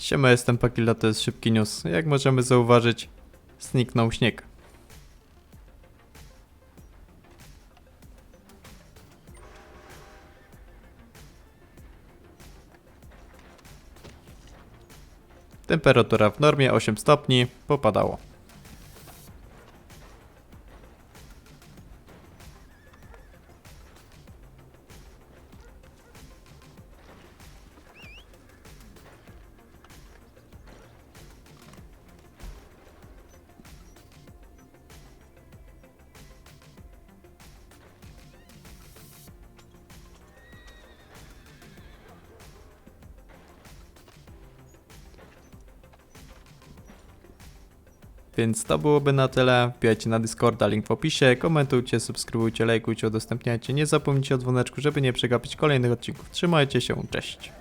Siema, jestem Pakila, to jest szybki news. Jak możemy zauważyć, zniknął śnieg. Temperatura w normie 8 stopni, popadało. Więc to byłoby na tyle. Wbijajcie na Discorda, link w opisie. Komentujcie, subskrybujcie, lajkujcie, udostępniajcie. Nie zapomnijcie o dzwoneczku, żeby nie przegapić kolejnych odcinków. Trzymajcie się, cześć.